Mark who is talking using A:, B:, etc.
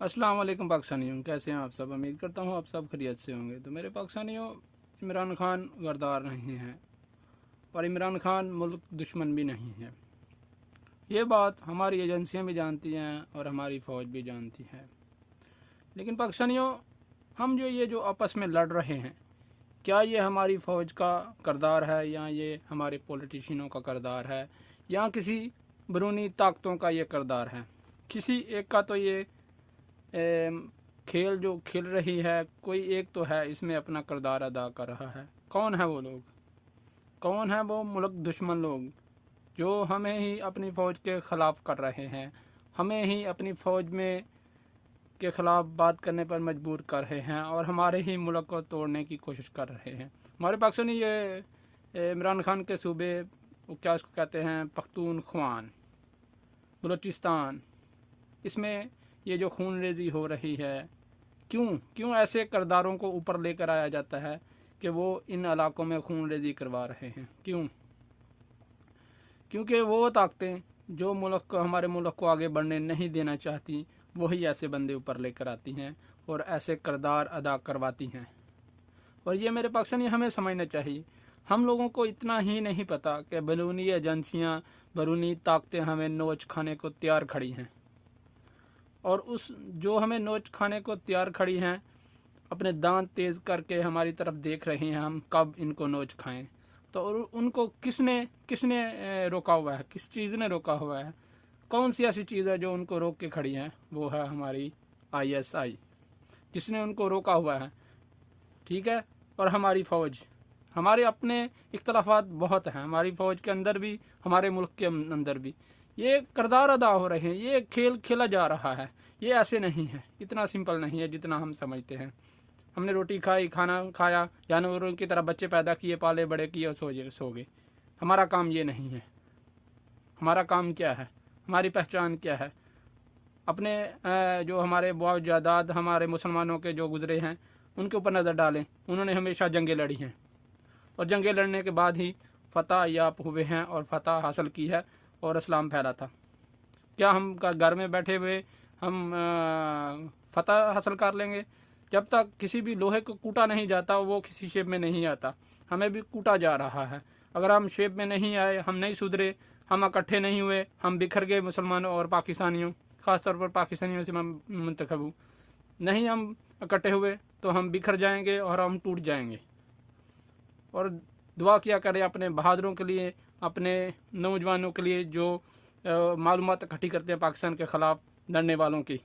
A: السلام علیکم پاکستانیوں، کیسے ہیں آپ سب؟ امید کرتا ہوں آپ سب خیریت سے ہوں گے۔ تو میرے پاکستانیوں، عمران خان غردار نہیں ہیں اور عمران خان ملک دشمن بھی نہیں ہے یہ بات ہماری ایجنسیاں بھی جانتی ہیں اور ہماری فوج بھی جانتی ہے۔ لیکن پاکستانیوں، ہم جو یہ جو آپس میں لڑ رہے ہیں، کیا یہ ہماری فوج کا کردار ہے یا یہ ہمارے پولیٹیشینوں کا کردار ہے یا کسی برونی طاقتوں کا یہ کردار ہے؟ کسی ایک کا تو یہ کھیل جو کھیل رہی ہے، کوئی ایک تو ہے اس میں اپنا کردار ادا کر رہا ہے۔ کون ہے وہ لوگ؟ کون ہے وہ ملک دشمن لوگ جو ہمیں ہی اپنی فوج کے خلاف کر رہے ہیں؟ ہمیں ہی اپنی فوج میں کے خلاف بات کرنے پر مجبور کر رہے ہیں اور ہمارے ہی ملک کو توڑنے کی کوشش کر رہے ہیں۔ ہمارے پاکستانی یہ عمران خان کے صوبے وہ کیا اس کو کہتے ہیں پختونخوان، بلوچستان۔ اس میں یہ جو خون ریزی ہو رہی ہے، کیوں؟ کیوں ایسے کرداروں کو اوپر لے کر آیا جاتا ہے کہ وہ ان علاقوں میں خون ریزی کروا رہے ہیں؟ کیوں؟ کیونکہ وہ طاقتیں جو ملک کو، ہمارے ملک کو آگے بڑھنے نہیں دینا چاہتی، وہی ایسے بندے اوپر لے کر آتی ہیں اور ایسے کردار ادا کرواتی ہیں۔ اور یہ میرے پاکستانی، ہمیں سمجھنا چاہیے۔ ہم لوگوں کو اتنا ہی نہیں پتا کہ بیرونی ایجنسیاں بیرونی طاقتیں ہمیں نوچ کھانے کو تیار کھڑی ہیں۔ اور اس جو ہمیں نوچ کھانے کو تیار کھڑی ہیں، اپنے دانت تیز کر کے ہماری طرف دیکھ رہے ہیں، ہم کب ان کو نوچ کھائیں۔ تو ان کو کس نے کس نے روکا ہوا ہے؟ کس چیز نے روکا ہوا ہے؟ کون سی ایسی چیز ہے جو ان کو روک کے کھڑی ہے وہ ہے ہماری آئی ایس آئی۔ جس نے ان کو روکا ہوا ہے؟ ٹھیک ہے؟ اور ہماری فوج۔ ہمارے اپنے اختلافات بہت ہیں، ہماری فوج کے اندر بھی، ہمارے ملک کے اندر بھی۔ یہ کردار ادا ہو رہے ہیں، یہ کھیل کھیلا جا رہا ہے۔ یہ ایسے نہیں ہے، اتنا سمپل نہیں ہے جتنا ہم سمجھتے ہیں۔ ہم نے روٹی کھائی، کھانا کھایا، جانوروں کی طرح بچے پیدا کیے، پالے، بڑے کیے اور سو جے سو گئے ہمارا کام یہ نہیں ہے۔ ہمارا کام کیا ہے؟ ہماری پہچان کیا ہے؟ اپنے جو ہمارے بوا جاداد ہمارے مسلمانوں کے جو گزرے ہیں، ان کے اوپر نظر ڈالیں۔ انہوں نے ہمیشہ جنگیں لڑی ہیں۔ اور جنگیں لڑنے کے بعد ہی فتح یاب ہوئے ہیں اور فتح حاصل کی ہے۔ اور اسلام پھیلا تھا۔ کیا ہم کا گھر میں بیٹھے ہوئے ہم فتح حاصل کر لیں گے؟ جب تک کسی بھی لوہے کو کوٹا نہیں جاتا، وہ کسی شیپ میں نہیں آتا۔ ہمیں بھی کوٹا جا رہا ہے۔ اگر ہم شیپ میں نہیں آئے، ہم نہیں سدھرے، ہم اکٹھے نہیں ہوئے، ہم بکھر گئے مسلمانوں اور پاکستانیوں، خاص طور پر پاکستانیوں سے میں منتخب ہوں۔ نہیں ہم اکٹھے ہوئے تو ہم بکھر جائیں گے اور ہم ٹوٹ جائیں گے۔ اور دعا کیا کرے اپنے بہادروں کے لیے اپنے نوجوانوں کے لیے جو معلومات اکٹھی کرتے ہیں پاکستان کے خلاف لڑنے والوں کی۔